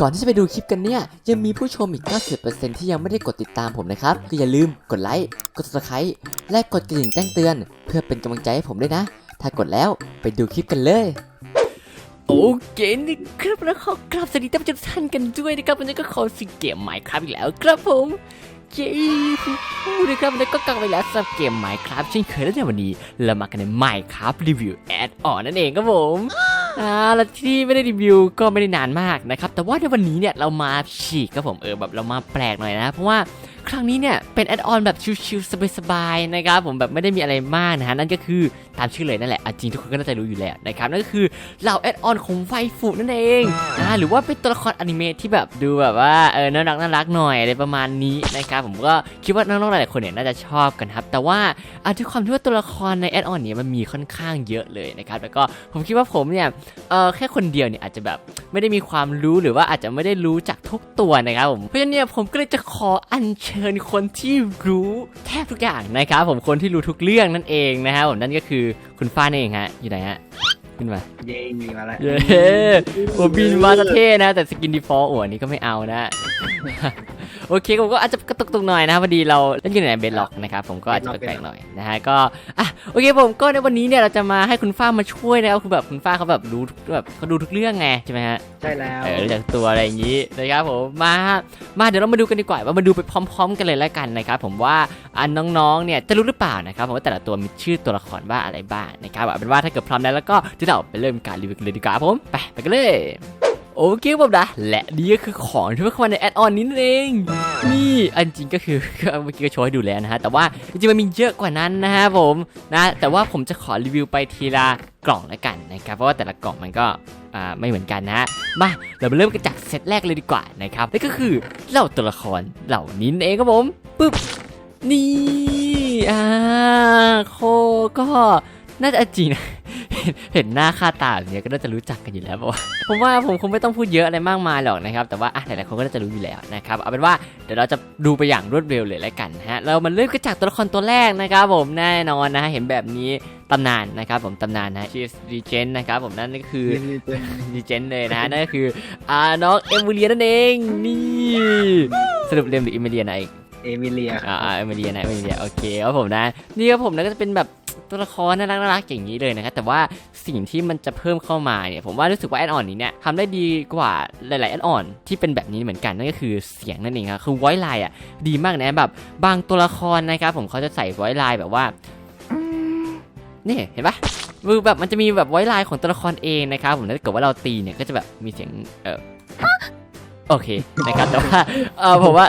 ก่อนที่จะไปดูคลิปกันเนี่ย ยังมีผู้ชมอีก 90%ที่ยังไม่ได้กดติดตามผมนะครับ ก็อย่าลืมกดไลค์ กด subscribe และกดกระดิ่งแจ้งเตือน เพื่อเป็นกำลังใจให้ผมด้วยนะ ถ้ากดแล้วไปดูคลิปกันเลย โอเคนะครับแล้วขอกราบสวัสดีท่านผู้ชมทุกท่านกันด้วยนะครับวันนี้ก็ขอสิเกมใหม่ครับอีกแล้วครับผมเย้ฟูนะครับวันนี้ก็กลับไปแล้วสำหรับเกมใหม่ครับเช่นเคยแล้วในวันนี้เรามากันในใหม่ครับรีวิวแอดออนนั่นเองครับผม อ่าแล้วที่ไม่ได้รีวิวก็ไม่ได้นานมากนะครับ แต่ว่าในวันนี้เนี่ยเรามาฉีกครับผมเออแบบเรามาแปลกหน่อยนะ เพราะว่า ครั้งนี้เนี่ยเป็นแอดออนแบบชิลๆสบายๆนะครับผมแบบไม่ได้มีอะไรมากนะฮะนั่นก็คือตามชื่อเลยนั่นแหละจริงทุกคนก็น่าจะรู้อยู่แล้วนะครับนั่นก็คือเหล่าแอดออนของไฟฟูนั่นเองนะหรือว่าเป็นตัวละครอนิเมะที่แบบดูแบบว่าเออน่ารักน่ารักหน่อยอะไรประมาณนี้นะครับผมก็คิดว่าน้องๆหลายๆคนเนี่ยน่าจะชอบกันครับแต่ว่าอาจจะความที่ว่าตัวละครในแอดออนเนี่ยมันมีค่อนข้างเยอะเลยนะครับแล้วก็ผมคิดว่าผมเนี่ยเออแค่คนเดียวเนี่ยอาจจะแบบไม่ได้มีความรู้หรือว่าอาจจะไม่ได้รู้จักทุกตัวนะครับผมเพราะฉะนั้นเนี่ยผมก็เลยจะขออัญเชญคนที่รู้แทบทุกอย่างนะครับผมคนที่รู้ทุกเรื่องนั่นเองนะครับผมนั่นก็คือคุณฟ้านั่นเองฮะอยู่ไหนฮะขึ้นมาเย้มีมาแล้วเย้โอบินมาสะเท่นะ แต่สกินดีฟอลต์อัวนี้ก็ไม่เอานะ โอเคผมก็อาจจะกระตุกตุกๆหน่อยนะพอดีเราเล่นอยู่ในเบนล็อกนะครับผมก็อาจจะแปลกๆหน่อยนะฮะก็อะโอเคผมก็ในวันนี้เนี่ยเราจะมาให้คุณฟ้ามาช่วยนะครับคือแบบคุณฟ้าเขาแบบรู้แบบเขาดูทุกเรื่องไงใช่ไหมฮะใช่แล้วเออรู้จักตัวอะไรอย่างนี้นะครับผมมามาเดี๋ยวเรามาดูกันดีกว่าว่ามาดูไปพร้อม ๆ กันเลยแล้วกันนะครับผมว่าอันน้องๆเนี่ยจะรู้หรือเปล่านะครับผมว่าแต่ละตัวมีชื่อตัวละครว่าอะไรบ้างนะครับเอาเป็นว่าถ้าเกิดพร้อมแล้วแล้วก็จะเราไปเริ่มการรีวิวกันเลยดีกว่าครับผมไปไปกันเลย โอเคผมนะและนี่ก็คือของที่เพิ่งเข้ามาในแอดออนนี้นั่นเอง นี่อันจริงก็คือเมื่อกี้ก็โชว์ให้ดูแล้วนะฮะแต่ว่าจริงๆมันมีเยอะกว่านั้นนะฮะผมนะแต่ว่าผมจะขอรีวิวไปทีละกล่องแล้วกันนะครับเพราะว่าแต่ละกล่องมันก็ไม่เหมือนกันนะฮะมาเรามาเริ่มกันจากเซตแรกเลยดีกว่านะครับนั่นก็คือเหล่าตัวละครเหล่านี้นั่นเองครับผมปึ๊บนี่อ่าโคก็น่าจะจริงนะ เห็นเห็นหน้าค่าตาแบบเนี้ยก็น่าจะรู้จักกันอยู่แล้วป่ะวะผมว่าผมคงไม่ต้องพูดเยอะอะไรมากมายหรอกนะครับแต่ว่าอะหลายๆคนก็น่าจะรู้อยู่แล้วนะครับเอาเป็นว่าเดี๋ยวเราจะดูไปอย่างรวดเร็วเลยแล้วกันนะฮะเรามาเริ่มกันจากตัวละครตัวแรกนะครับผมแน่นอนนะฮะเห็นแบบนี้ตำนานนะครับผมตำนานนะชื่อดีเจนนะครับผมนั่นก็คือมีเป็นดีเจนเลยนะฮะนั่นก็คืออ่าน้องเอมิเลียนั่นเองนี่สรุปเรียมหรือเอมิเลียนะอีกเอมิเลียอ่าอ่าเอมิเลียนะเอมิเลียโอเคครับผมนะนี่ครับผมนะก็จะเป็นแบบ ตัวละครน่ารักน่ารักอย่างนี้เลยนะครับแต่ว่าสิ่งที่มันจะเพิ่มเข้ามาเนี่ยผมว่ารู้สึกว่าแอดออนนี้เนี่ยทำได้ดีกว่าหลายๆแอดออนที่เป็นแบบนี้เหมือนกันนั่นก็คือเสียงนั่นเองครับคือไวไลน์อะดีมากนะแบบบางตัวละครนะครับผมเขาจะใส่ไวไลน์แบบว่านี่เห็นปะคือแบบมันจะมีแบบไว้ลายของตัวละครเองนะครับผมถ้าเกิดว่าเราตีเนี่ยก็จะแบบมีเสียงเออ โอเคนะครับแต่ว่าเออผมว่า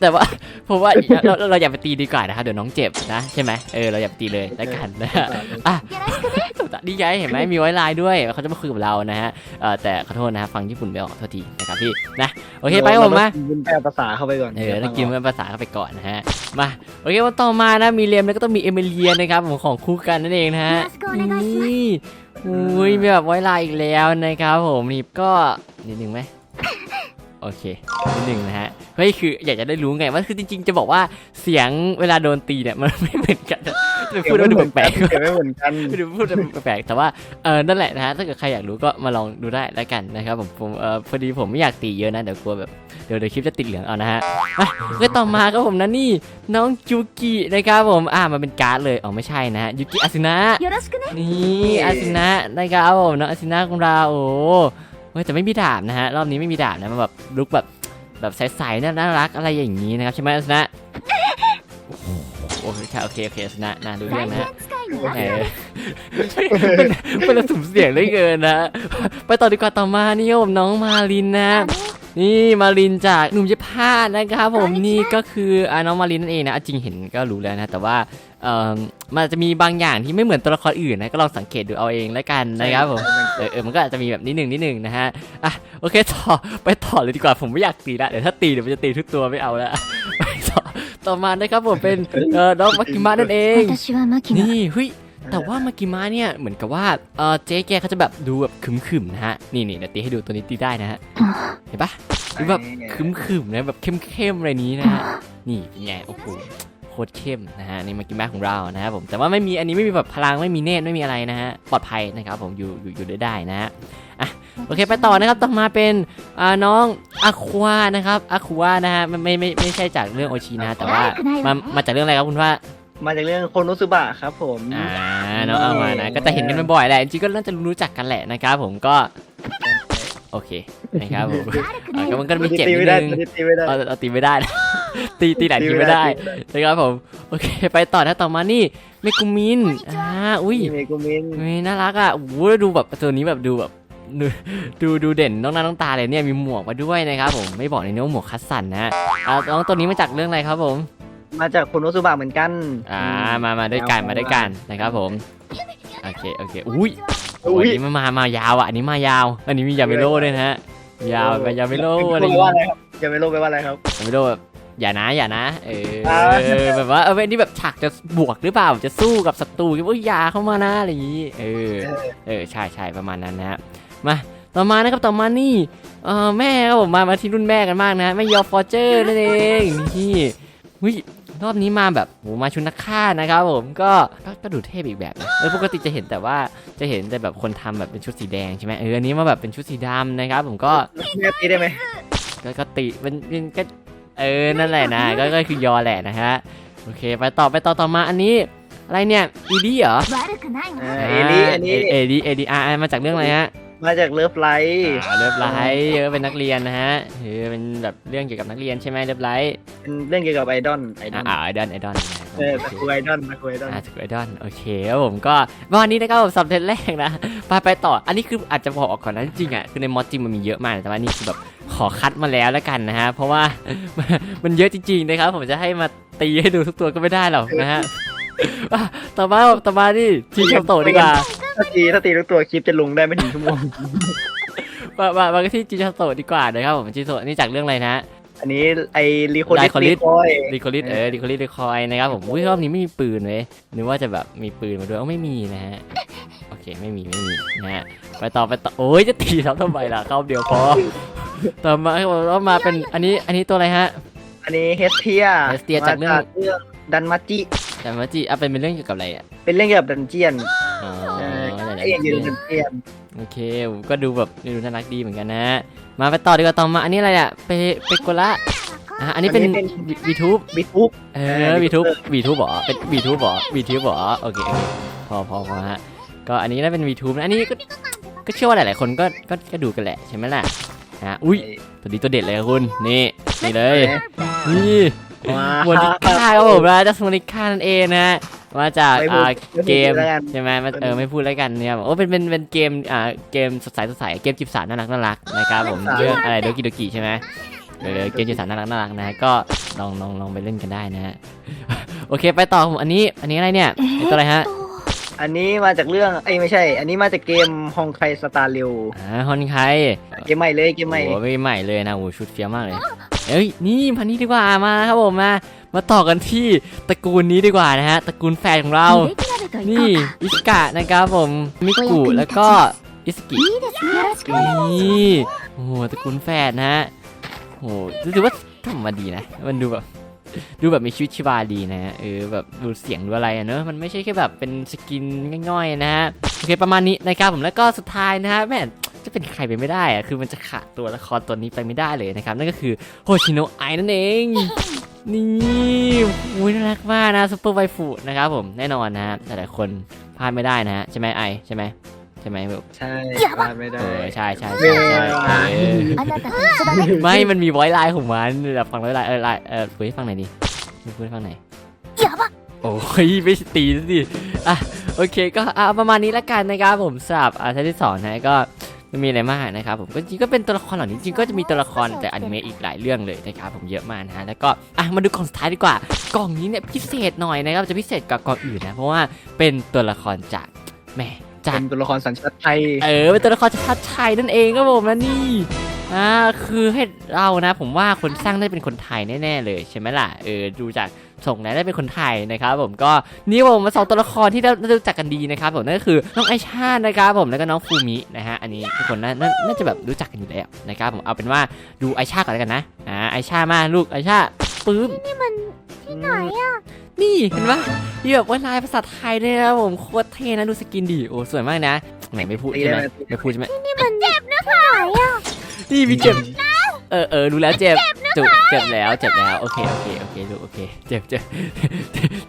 แต่ว่าผมว่าเราเราเราอย่าไปตีดีกว่านะครับเดี๋ยวน้องเจ็บนะใช่ไหมเออเราอย่าไปตีเลยแล้วกันนะฮะอะนี่ไงเห็นไหมมีไว้ลายด้วยเขาจะมาคุยกับเรานะฮะเออแต่ขอโทษนะฮะฟังญี่ปุ่นไม่ออกโทษทีนะครับพี่นะโอเคไปครับผมมาบุญแปลภาษาเข้าไปก่อนเออต้องกินเป็นภาษาเข้าไปก่อนนะฮะมาโอเควันต่อมานะมีเลียมแล้วก็ต้องมีเอมิเลียนะครับผมของคู่กันนั่นเองนะฮะนี่อุ้ยมีแบบไว้ลายอีกแล้วนะครับผมนี่ก็นิดนึงไหม โอเคนิดหนึ่งนะฮะก็คืออยากจะได้รู้ไงว่าคือจริง ๆ จะบอกว่าเสียงเวลาโดนตีเนี่ยมันไม่เหมือนกันจะพูดว่าดูแปลกๆไม่เหมือนกันพูดแปลกๆแต่ว่าเออนั่นแหละนะฮะถ้าเกิดใครอยากรู้ก็มาลองดูได้แล้วกันนะครับผมผมเออพอดีผมไม่อยากตีเยอะนะเดี๋ยวกลัวแบบเดี๋ยวเดี๋ยวคลิปจะติดเหลืองเอานะฮะก็ต่อมาครับผมนะนี่น้องจูกินะครับผมอ่ามันเป็นการ์ดเลยอ๋อไม่ใช่นะฮะยูกิอาซินะนี่อาซินะนะครับผมน้องอาซินะของเราโอ้ เฮ้ยแต่ไม่มีดาบนะฮะรอบนี้ไม่มีดาบนะมันแบบลุกแบบแบบใสๆน่ารักอะไรอย่างนี้นะครับใช่ไหมชนะโอเคโอเคโเชนะนะดูเรื่องนะฮะเป็นระสุ่มเสียงได้เกินนะ ไปต่อดีกว่าต่อมานี่ผมน้องมาลินนะ นี่มาลินจากหนุ่มเจ้าผ้านะครับผมนี่ก็คือน้องมาลินนั่นเองนะจริงเห็นก็รู้แล้วนะแต่ว่า มันจะมีบางอย่างที่ไม่เหมือนตัวละครอื่นนะก็ลองสังเกตดูเอาเองแล้วกันนะครับผมเออเออมันก็อาจจะมีแบบนิดนึ่งนิดหนึ่งนะฮะอะโอเคต่อไปต่อเลยดีกว่าผมไม่อยากตีละเดี๋ยวถ้าตีเดี๋ยวมันจะตีทุกตัวไม่เอาละไปต่อต่อมานะครับผมเป็นเออน้องมักกิมานั่นเองนี่เฮ้ยแต่ว่ามักกิมะเนี่ยเหมือนกับว่าเออเจ๊แกเขาจะแบบดูแบบขึมๆนะฮะนี่นี่เะตีให้ดูตัวนี้ตีได้นะฮะเห็นปะดูแบบขึมๆนะแบบเข้มๆอะไรนี้นะฮะนี่เป็นไงโอ้โห ตรเข้มนะฮะนี่มากิมะของเรานะครับผมแต่ว่าไม่มีอันนี้ไม่มีแบบพลังไม่มีเนตรไม่มีอะไรนะฮะปลอดภัยนะครับผมอยู่อยู่อยู่ได้ได้นะฮะอะโอเคไปต่อนะครับต่อมาเป็นอ่าน้องอาควานะครับอาควานะฮะไม่ไม่ไม่ไม่ใช่จากเรื่องโอชินะแต่ว่ามามาจากเรื่องอะไรครับคุณว่ามาจากเรื่องโคโนซุบะครับผมอ่าน้องเอามานะก็จะเห็นกันบ่อยๆแหละจริงๆก็น่าจะรู้จักกันแหละนะครับผมก็โอเคนะครับผมอ่าก็มันก็มีเจ็บตีนิไม่ดได้นึงตีไม่ได้เอาเอาตีไม่ได้นะ ตีตีไหนตีไม่ได้นะครับผมโอเค ไปต่อนะต่อมานี่เมกุมินอ่าอุ้ยเมกุมินเฮ้ยน่ารักอะโอ้โหแล้วดูแบบตัวนี้แบบดูแบบดูดูดูเด่นน้องหน้าน้องตาเลยเนี่ยมีหมวกมาด้วยนะครับผมไม่บอกเลยนะว่าหมวกคัสสันนะอ่าน้องตัวนี้มาจากเรื่องอะไรครับผม มาจากโคโนซุบะเหมือนกันอ่ามามาด้วยกันมาด้วยกันนะครับผมโอเคโอเคอุ้ยโอ้อุ้ยยอันนี้มามามายาวอะอันนี้มายาว อันนี้มียาเมโลด้วยนะฮะยาวไปยาเมโลอะไรอย่างแปลว่างี้อะไรครับจะไม่รู้แปลว่าอะไรครับยาเมโลแบบ อย่านะอย่านะ เอออ่าเออแบบว่าเอออันนี้แบบฉากจะบวกหรือเปล่าจะสู้กับศัตรูคิดว่าอยาเข้ามานะอะไรอย่างงี้ เออ เออใช่ใช่ประมาณนั้นนะฮะมาต่อมานะครับต่อมานี่เออแม่ครับผมมามาที่รุ่นแม่กันมากนะแม่ยอฟอร์เจอร์นั่นเองนี่วิรอบนี้มาแบบโหมาชุดนักฆ่านะครับผมก็ก็ก็ดูเทพอีกแบบนะเออปกติจะเห็นแต่ว่าจะเห็นแต่แบบคนทำแบบเป็นชุดสีแดงใช่ไหมเอออันนี้มาแบบเป็นชุดสีดำนะครับ ผมก็แม่ตีได้ไหมก็ก็ติมันมันก็ เออ นั่นแหละนะก็คือยอแหละนะฮะ โอเค ไปต่อไปต่อต่อมาอันนี้ อะไรเนี่ยอีดี้เหรอเอลี่อันนี้ เอดีเอดีอาร์มาจากเรื่องอะไรฮะ มาจากเลิฟไลท์อ่าเลิฟไลท์เออเป็นนักเรียนนะฮะเออเป็นแบบเรื่องเกี่ยวกับนักเรียนใช่ไหมเลิฟไลท์เป็นเรื่องเกี่ยวกับไอดอลไอดออ่าลไอดอลไอดอลเออตะคุไอดอลตะคุไอดอลอ่าถูกไอดอลโอเคครับผมก็วันนี้นะครับผมสำเร็จแรกนะไปไปต่อ อันนี้คืออาจจะบอกก่อนนะจริงๆอะคือในมอดจริงมันมีเยอะมากแต่ว่านี่คือแบบขอคัดมาแล้วแล้วกันนะฮะเพราะว่ามันเยอะจริงๆนะครับผมจะให้มาตีให้ดูทุกตัวก็ไม่ได้หรอกนะฮะอะต่อมาต่อมานี่ทีคำโตดีกว่า ถ้าตีถ้าตีทุกตัวคลิปจะลงได้ไม่ถึงชั่วโมง มามามาที่จีคำโตดีกว่านะครับผมจีโตนี่จากเรื่องอะไรนะ อันนี้ไอรีโค Lycolis ลิสคอยรีโคลิสเออรีโคลิสรีคอยนะครับผมอุ้ยรอบนี้ไม่มีปืนเลยนึกว่าจะแบบมีปืนมาด้วยเอ้าไม่มีนะฮะโอเคไม่มีไม่มีนะฮะไปต่อไปต่อโอ้ยจะตีซ้ำทำไมล่ะเข้าเดียวพอต่อมาก็มาเป็นอันนี้อันนี้ตัวอะไรฮะ อันนี้เฮสเทีย Hestia จากเรื่องเรื่อง ดันมาจิ แต่มาจีอะเป็นเป็นเรื่องเกี่ยวกับอะไรอะเป็นเรื่องเกี่ยวกับดันเจียน อ๋อเออไห นไอ้ๆยังอยู่ในดันเจียนโอเคก็ดูแบบดูน่ารักดีเหมือนกันนะฮะมาไปต่อดีกว่าต่อมาอันนี้อะไรอะเปเปโกละอะอันนี้เป็นวีทูบบิทุบเอเอออวีทูบ VTuber วีทูบหรอเป็นวีทูบหรอวีทูบหรอโอเคโอเคพอพอพอฮะก็อันนี้น่าเป็นวีทูบนะอันนี้ก็ก็เชื่อว่าหลายๆคนก็ก็ก็ดูกันแหละใช่ไหมล่ะฮะอุ้ยตัวนี้ตัวเด็ดเลยครับคุณนี่นี่เลยนี่ว้าโมนิก้าครับผมนะจัสโมนิก้านั่นเองนะฮะมาจากไม่พูดอ่าไม่พูดเกมแล้วกัน ใช่ไหมมันเออไม่พูดแล้วกันเนี่ยโอ้เป็นเป็นเป็นเกมอ่าเกมสดใสสดใสเกมจีบสาวน่ารักน่ารักนะครับผมเรื่องอะไรโดกิโดกิใช่ไหมเออเกมจีบสาวน่ารักน่ารักนะฮะก็ลองลองลองไปเล่นกันได้นะฮะโอเคไปต่อผมอันนี้อันนี้อะไรเนี่ยไอ้ตัวอะไรฮะ อันนี้มาจากเรื่องไอ้ไม่ใช่ อันนี้มาจากเกมฮองไคสตาร์เร็วอ่าฮอนไคเกมใหม่เลยเกมใหม่โอ้ไม่ใหม่เลยนะโอ้ชุดเฟี้ยมากเลย เอ้ยนี่พันนี้ดีกว่ามาครับผมมามาต่อกันที่ตระกูลนี้ดีกว่านะฮะตระกูลแฟนของเรา นี่อิสกะนะครับผมมิกุแล้วก็อิสกินี่โอ้โหตระกูลแฟนนะฮะโอ้โหรู้สึว่าทำมาดีนะ มันดูแบบ ดูแบบมีชีวิตชีวาดีนะฮะเออแบบดูเสียงดูอะไรอะเนอะมันไม่ใช่แค่แบบเป็นสกินง่อยๆนะฮะโอเคประมาณนี้นะครับผมแล้วก็สุดท้ายนะฮะแม่จะเป็นใครไปไม่ได้อะคือมันจะขาดตัวละครตัวนี้ไปไม่ได้เลยนะครับนั่นก็คือโฮชิโนะไอนั่นเองนี่อุ้ยน่ารักมากนะซุปเปอร์ไวฟูนะครับผมแน่นอนนะฮะแต่หลายคนพลาดไม่ได้นะฮะใช่ไหมไอใช่ไหม ใช่ไหมแบบ ใช่พลาดไม่ได้ เออใช่ใช่ใช่ใช่เออ あなたと一緒だね ไม่ มันมีไวไลน์ของมันแบบฟังไวไลน์เออไลน์เออคุยให้ฟังหน่อยดิคุยให้ฟังหน่อย やば โอ้ยไม่ตีสิอ่ะโอเคก็อ่ะประมาณนี้ละกันนะครับผมสำหรับอ่าท่านที่สองนะก็ไม่มีอะไรมากนะครับผมก็จริงๆก็เป็นตัวละครเหล่านี้จริงๆก็จะมีตัวละครแต่อนิเมะอีกหลายเรื่องเลยนะครับผมเยอะมากนะฮะแล้วก็อ่ะมาดูกล่องสุดท้ายดีกว่ากล่องนี้เนี่ยพิเศษหน่อยนะครับจะพิเศษกว่ากล่องอื่นนะเพราะว่าเป็นตัวละครจากแหม่ จากเป็นตัวละครสัญชาติไทย เออเป็นตัวละครจากชาติไทยนั่นเองครับผมนะนี่อ่าคือให้เรานะ ผมว่าคนสร้างได้เป็นคนไทยแน่ๆเลยใช่ไหมล่ะเออดูจากส่งแล้วได้เป็นคนไทยนะครับผมก็นี่ผมมาสองตัวละครที่เรารู้จักกันดีนะครับผมนั่นก็คือน้องไอชานะครับผมแล้วก็น้องฟูมินะฮะอันนี้ทุกคนน่าน่าน่าจะแบบรู้จักกันอยู่แล้วนะครับผมเอาเป็นว่าดูไอชาก่อนแล้วกันนะอ่าไอชามาลูกไอชาปึ๊ บไหนอะนี่เห็นปะที่แบบว่าลายภาษาไทยเนี่ยนะผมโคตรเท่นะดูสกินดีโอ้สวยมากนะไหนไม่พูดใช่ไหมไม่พูดใช่ไหมนี่มันเจ็บนะไหนอะนี่มีเจ็บ เออเออรู้แล้วเจ็บ จุกเจ็บแล้วเจ็บแล้วโอเคโอเคโอเคลูกโอเคเจ็บเจ็บ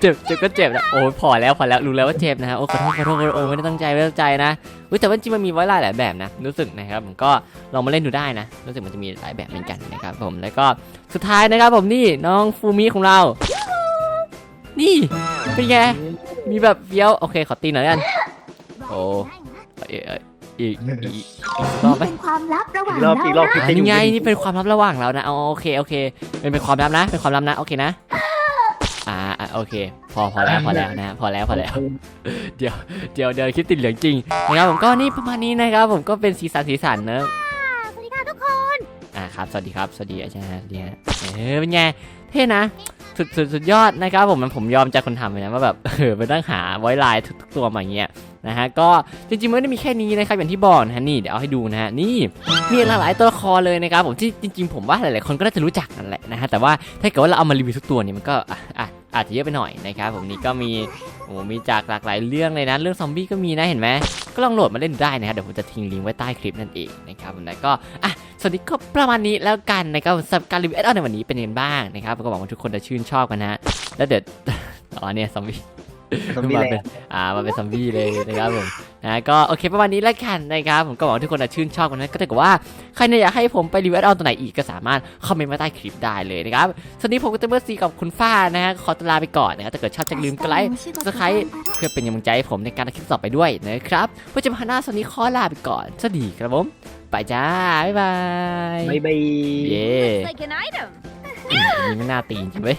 เจ็บเจ็บก็เจ็บแล้วโอ้ยพอแล้วพอแล้วรู้แล้วว่าเจ็บนะฮะโอ้ขอโทษขอโทษโทษโอ้ไม่ได้ตั้งใจไม่ได้ตั้งใจนะอุ๊ยแต่ว่าจริงมันมีไว้หลายหลายแบบนะรู้สึกนะครับผมก็ลองมาเล่นดูได้นะรู้สึกมันจะมีหลายแบบเหมือนกันนะครับผมแล้วก็สุดท้ายนะครับผมนี่น้องฟูมิของเรา นี่เป็นไงมีแบบเฟี้ยวโอเคขอตีหน่อยกันโอ้เอยเอยอีกอีกอีกอีกรอบไหมเป็นความลับระหว่างอีกรอบอีกรอบเราพี่อ่าจะอยู่นี่ไงนี่เป็นความลับระหว่างเรานะเอาโอเคโอเคเป็นเป็นความลับนะ เป็นความลับนะโอเคนะอ่าอ่าโอเค พอพอแล้วพอแล้วนะพอแล้วพอแล้ว เดี๋ยวเดี๋ยวเดี๋ยวคลิปติดเหลืองจริงนะครับผมก็นี่ประมาณนี้นะครับผมก็เป็นสีสันสีสันเนอะสวัสดีค่ะทุกคน อ่าครับสวัสดีครับสวัสดีอาจารย์สวัสดีฮะเออเป็นไงเท่นะสุดสุดสุดยอดนะครับผมผมยอมใจคนทำเลยนะว่าแบบเออไปตั้งหาไว้ลายทุกๆตัวมาอย่างเงี้ย นะฮะก็จริงๆมันไม่ได้มีแค่นี้นะครับอย่างที่บอกนะฮะนี่เดี๋ยวเอาให้ดูนะฮะนี่มีหลายๆตัวละครเลยนะครับผมที่จริง ๆ ผมว่าหลายๆคนก็น่าจะรู้จักนั่นแหละนะฮะแต่ว่าถ้าเกิดว่าเราเอามารีวิวทุกตัวเนี่ยมันก็อะอาจจะเยอะไปหน่อยนะครับผมนี่ก็มีโอ้มีจากหลากหลายเรื่องเลยนะเรื่องซอมบี้ก็มีนะเห็นไหมก็ลองโหลดมาเล่นได้นะครับเดี๋ยวผมจะทิ้งลิงก์ไว้ใต้คลิปนั่นเองนะครับผมแล้วก็อะสวัสดีก็ประมาณนี้แล้วกันนะครับสำหรับการรีวิวแอดออนในวันนี้เป็นยังไงบ้างนะครับผมก็หวังว่าทุกคนจะชื่นชอบกันนะฮะแล้วเดี๋ยวอ๋อเนี่ยซอมบี้ ซอมบี้มาแลเป็นนด์อ่ามาเป็นซอมบี้เลยนะครับผมนะก็โอเคประมาณนี้แล้วกันนะครับผมก็หวังว่าทุกคนจะชื่นชอบกันนะก็ถ้าเกิดว่าใครเนี่ยอยากให้ผมไปรีวิวแอดออนตัวไหนอีกก็สามารถคอมเมนต์มาใต้คลิปได้เลยนะครับสวัสดีผมก็จะเมื่อซีกับคุณฟ้านะฮะขอตัวลาไปก่อนนะครับถ้าเกิดชอบจะลืมกดไลค์สไครต์เพื่อเป็นกำลังใจให้ผมในการทำคลิปต่อไปด้วยนะครับเพื่อจะมาหน้าสวนนี้ขอลาไปก่อนสวัสดีครับผมไปจ้าบ๊ายบายบายบาย เย้ like an item นี่ไม่น่าตีจริงเว้ย